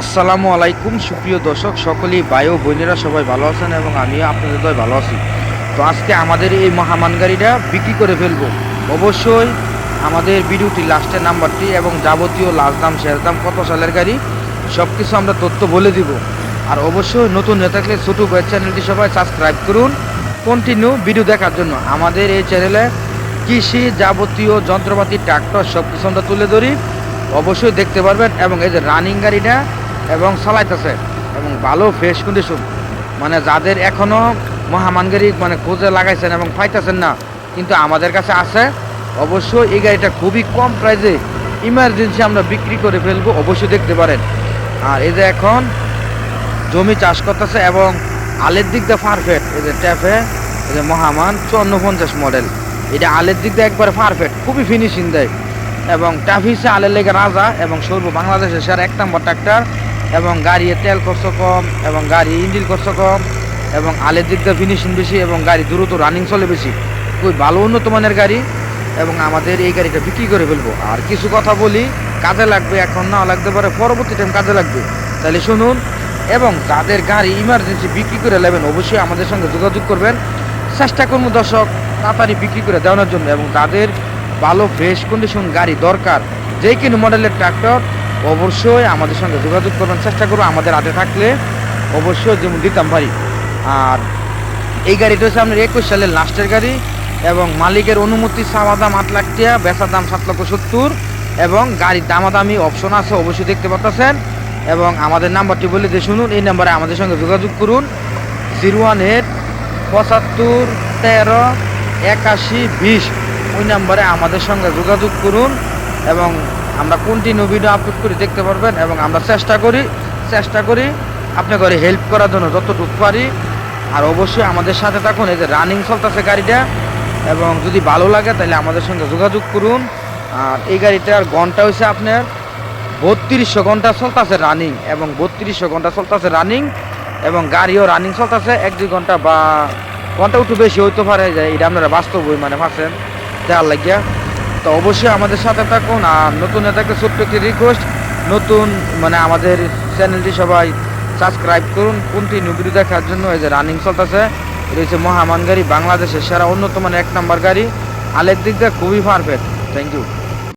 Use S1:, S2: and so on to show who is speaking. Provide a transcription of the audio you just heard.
S1: আসসালামু আলাইকুম, সুপ্রিয় দর্শক, সকলেই বায়ু বোনেরা সবাই ভালো আছেন এবং আমিও আপনাদের দয় ভালো আছি। তো আজকে আমাদের এই মহামান গাড়িটা বিক্রি করে ফেলব। অবশ্যই আমাদের ভিডিওটি লাস্টের নাম্বারটি এবং যাবতীয় লাস্ট দাম শেষ দাম, কত সালের গাড়ি সব কিছু আমরা তথ্য বলে দিব। আর অবশ্যই নতুন হয়ে থাকলে ছোটো চ্যানেলটি সবাই সাবস্ক্রাইব করুন। কন্টিনিউ ভিডিও দেখার জন্য আমাদের এই চ্যানেলে কৃষি যাবতীয় যন্ত্রপাতি, ট্রাক্টর সব কিছু আমরা তুলে ধরি। অবশ্যই দেখতে পারবেন এবং এই যে রানিং গাড়িটা এবং চালাইতেছে। এবং ভালো ফ্রেশ কন্ডিশন মানে যাদের এখনও মহামান গাড়ি মানে খোঁজে লাগাইছেন এবং পাইতেছেন না, কিন্তু আমাদের কাছে আছে। অবশ্যই এই গাড়িটা খুবই কম প্রাইজে ইমার্জেন্সি আমরা বিক্রি করে ফেলব, অবশ্যই দেখতে পারেন। আর এই যে এখন জমি চাষ করতেছে এবং আলের দিক দিয়ে পারফেক্ট এই যে ট্যাপে এই যে মহামান চুয়ান্ন পঞ্চাশ মডেল এটা আলের দিক দিয়ে একবারে পারফেক্ট খুবই ফিনিশিং দেয়। এবং ট্রাফিসে আলের লেগে রাজা এবং সর্ব বাংলাদেশের সেরা এক নম্বর ট্রাক্টর এবং গাড়ি তেল খরচ কম এবং গাড়ি ইঞ্জিন খরচ কম এবং আলের দিক দিয়ে ফিনিশিং বেশি এবং গাড়ি দ্রুত রানিং চলে বেশি। খুবই ভালো উন্নত মানের গাড়ি এবং আমাদের এই গাড়িটা বিক্রি করে ফেলব। আর কিছু কথা বলি, কাজে লাগবে এখন, না লাগতে পারে পরবর্তী টাইম কাজে লাগবে। তাহলে শুনুন, এবং যাদের গাড়ি ইমার্জেন্সি বিক্রি করে নেবেন, অবশ্যই আমাদের সঙ্গে যোগাযোগ করবেন। চেষ্টা করব দর্শক, তাড়াতাড়ি বিক্রি করে দেওয়ানোর জন্য এবং তাদের ভালো ফ্রেশ কন্ডিশন গাড়ি দরকার। যে কোনো মডেলের ট্রাক্টর অবশ্যই আমাদের সঙ্গে যোগাযোগ করবেন, চেষ্টা করব আমাদের হাতে থাকলে অবশ্যই যেমন দিতাম পারি আর এই গাড়িটা হচ্ছে আপনার একুশ সালের লাস্টের গাড়ি এবং মালিকের অনুমতি চাওয়া দাম আট লাখ টাকা, বেচার দাম সাত লক্ষ সত্তর এবং গাড়ির দামাদামি অপশন আছে, অবশ্যই দেখতে পাচ্ছেন এবং আমাদের নাম্বারটি বলে দিয়ে শুনুন, এই নাম্বারে আমাদের সঙ্গে যোগাযোগ করুন। জিরো ওয়ান এইট পঁচাত্তর তেরো একাশি বিশ, ওই নাম্বারে আমাদের সঙ্গে যোগাযোগ করুন এবং আমরা কন্টিনিউ ভিডিও আপলোড করে দেখতে পারবেন এবং আমরা চেষ্টা করি চেষ্টা করি আপনার ঘরে হেল্প করার জন্য যতটুকু পারি। আর অবশ্যই আমাদের সাথে থাকুন, এই যে রানিং চলতেছে গাড়িটা। এবং যদি ভালো লাগে তাহলে আমাদের সঙ্গে যোগাযোগ করুন। আর এই গাড়িটার ঘণ্টা হচ্ছে আপনার বত্রিশশো ঘণ্টা চলতেছে রানিং এবং বত্রিশশো ঘণ্টা চলতেছে রানিং এবং গাড়িও রানিং চলতেছে। এক, দুই ঘণ্টা বা ঘণ্টা একটু বেশি হইতে পারে, যে এটা আপনারা বাস্তব মানে পাচ্ছেন দেওয়ার লাগিয়া। তো অবশ্যই আমাদের সাথে থাকুন। আর নতুন এটাকে ছোট্ট একটি রিকোয়েস্ট নতুন মানে আমাদের চ্যানেলটি সবাই সাবস্ক্রাইব করুন। কোনটি ভিডিও দেখার জন্য এই যে রানিং চলতেছে হচ্ছে মহামান গাড়ি, বাংলাদেশের সেরা অন্যতম এক নাম্বার গাড়ি। আলের দিক দিয়ে খুবই পারফেক্ট থ্যাংক ইউ